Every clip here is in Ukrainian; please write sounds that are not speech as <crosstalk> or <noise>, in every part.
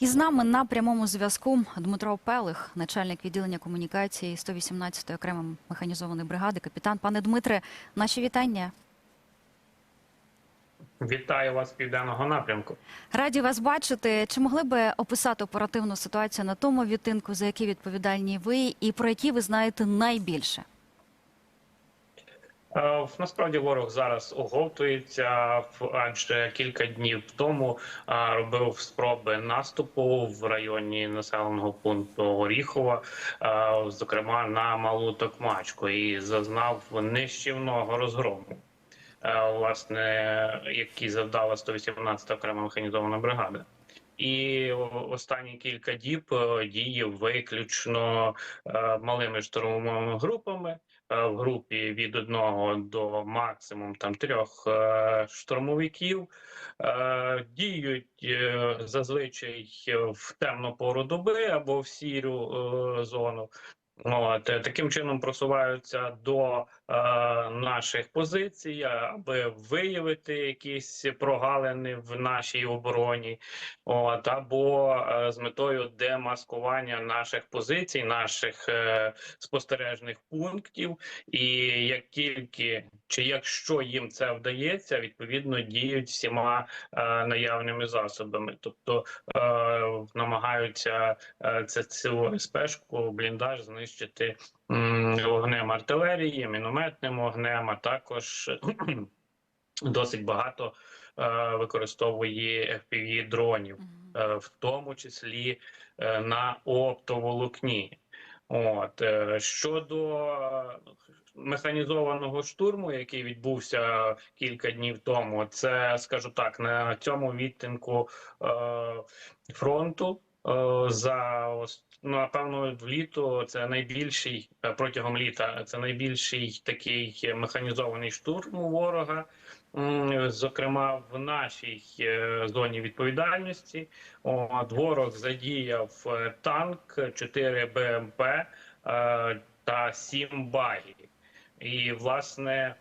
І з нами на прямому зв'язку Дмитро Пелих, начальник відділення комунікації 118-ї окремої механізованої бригади. Капітан, пане Дмитре, наші вітання. Вітаю вас з південного напрямку. Раді вас бачити. Чи могли би описати оперативну ситуацію на тому відтинку, за які відповідальні ви, і про які ви знаєте найбільше? Е, Насправді ворог зараз оговтується, адже кілька днів тому е, робив спроби наступу в районі населеного пункту Оріхова, е, зокрема на Малу Токмачку, і зазнав нищівного розгрому. Власне, який завдала 118 окрема механізована бригада. І останні кілька діб е, діє виключно е, малими штурмовими групами. Е, в групі від одного до максимум там трьох штурмовиків. Діють зазвичай в темну пору доби або в сіру зону. От е, таким чином просуваються до е, наших позицій, аби виявити якісь прогалини в нашій обороні, от або е, з метою демаскування наших позицій, наших е, спостережних пунктів. І як тільки чи якщо їм це вдається, відповідно діють всіма е, наявними засобами, тобто е, намагаються е, це цю спешку бліндаж знищити м, вогнем артилерії, мінометним вогнем, а також <clears throat> досить багато е, використовує FPV дронів е, в тому числі е, на оптоволокні. От щодо механізованого штурму, який відбувся кілька днів тому, це скажу так, на цьому відтинку е, фронту. Е, За ну, напевно, в літо це найбільший е, протягом літа. Це найбільший такий механізований штурм у ворога. Зокрема, в нашій е, зоні відповідальності От, ворог задіяв танк, 4 БМП та 7 багів. І, власне,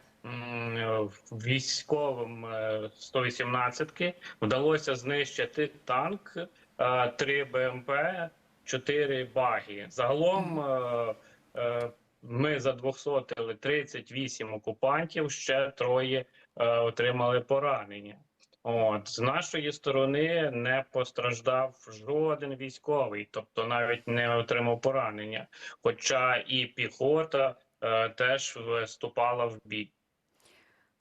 військовим е, 118-ки вдалося знищити танк, 3 БМП, 4 баги. Загалом е, е, ми задвохсотили 38 окупантів, ще троє е, отримали поранення. От з нашої сторони не постраждав жоден військовий, тобто навіть не отримав поранення. Хоча і піхота е, теж вступала в бій.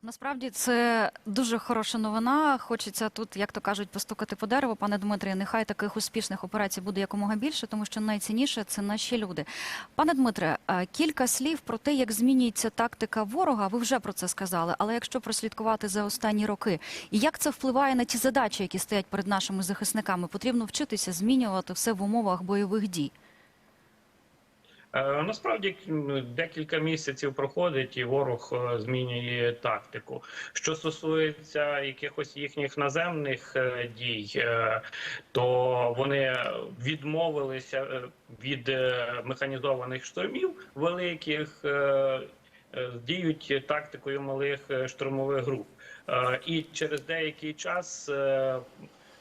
Насправді це дуже хороша новина. Хочеться тут, як то кажуть, постукати по дереву, пане Дмитрі. Нехай таких успішних операцій буде якомога більше, тому що найцінніше це наші люди. Пане Дмитре, е, кілька слів про те, як змінюється тактика ворога. Ви вже про це сказали. Але якщо прослідкувати за останні роки, і як це впливає на ті задачі, які стоять перед нашими захисниками, потрібно вчитися змінювати все в умовах бойових дій. Е, Насправді декілька місяців проходить, і ворог е, змінює тактику. Що стосується якихось їхніх наземних е, дій, то вони відмовилися від механізованих штурмів великих. Діють тактикою малих штурмових груп, і через деякий час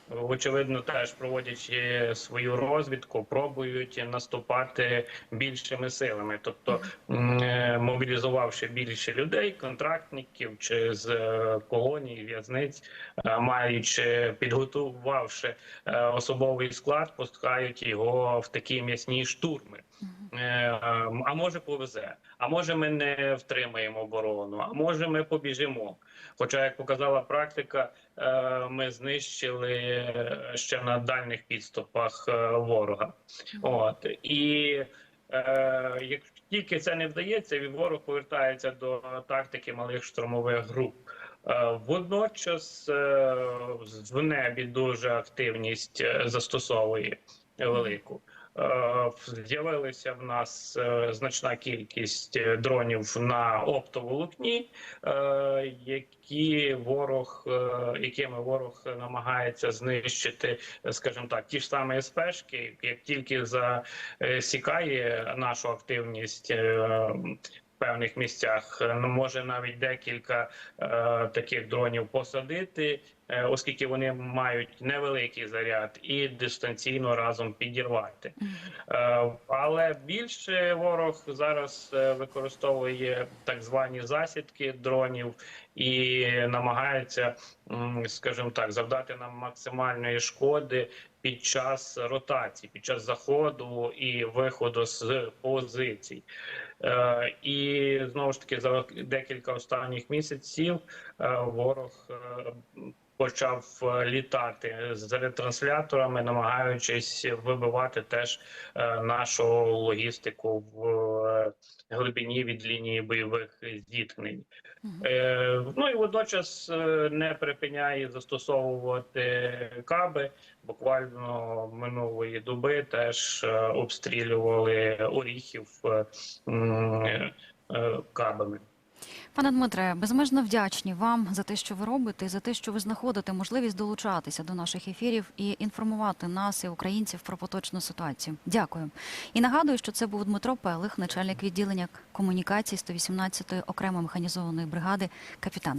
очевидно, теж проводячи свою розвідку, пробують наступати більшими силами, тобто е, мобілізувавши більше людей, контрактників чи з е, колоній, в'язниць, е, маючи підготувавши особовий склад, пускають його в такі м'ясні штурми. Е, А може повезе, а може ми не втримаємо оборону, а може ми побіжимо. Хоча, як показала практика, е, ми знищили ще на дальніх підступах е, ворога. От і як тільки це не вдається, ворог повертається до тактики малих штурмових груп. Водночас в небі дуже активність застосовує велику. Е, З'явилася в нас е, значна кількість е, дронів на оптоволокні, які ворог, якими ворог намагається знищити, скажімо так, ті ж самі СПшки, як тільки засікає нашу активність. в Певних місцях може навіть декілька е, таких дронів посадити оскільки вони мають невеликий заряд, і дистанційно разом підірвати. Е, Але більше ворог зараз е, використовує так звані засідки дронів і намагається, скажімо так, завдати нам максимальної шкоди під час ротації, під час заходу і виходу з позицій. Е, І знову ж таки, за декілька останніх місяців е, ворог е, почав е, літати з ретрансляторами, намагаючись вибивати теж е, нашу логістику в е, глибині від лінії бойових зіткнень. Е, Ну і водночас не припиняє застосовувати каби. Буквально минулої доби теж обстрілювали оріхів кабами. Пане Дмитре, безмежно вдячні вам за те, що ви робите, за те, що ви знаходите можливість долучатися до наших ефірів і інформувати нас і українців про поточну ситуацію. Дякую. І нагадую, що це був Дмитро Пелих, начальник відділення комунікації 118-ї окремо механізованої бригади, капітан.